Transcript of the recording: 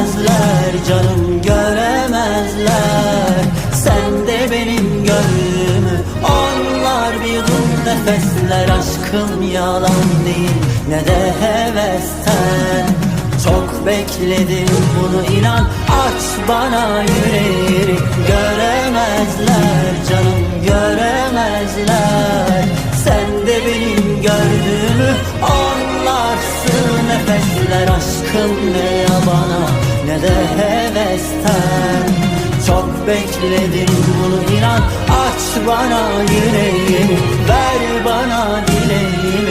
göremezler canım göremezler. Sen de benim gönlümü onlar bir yudum nefesler. Aşkım yalan değil ne de hevesten. Çok bekledim bunu inan aç bana yüreğini. Göremezler canım göremezler. Sen de benim gördüğümü onlarsın nefesler. Aşkım ne yabana ne de hevesten Çok bekledim bunu inan. Aç bana yüreğini Ver bana dileğimi. ver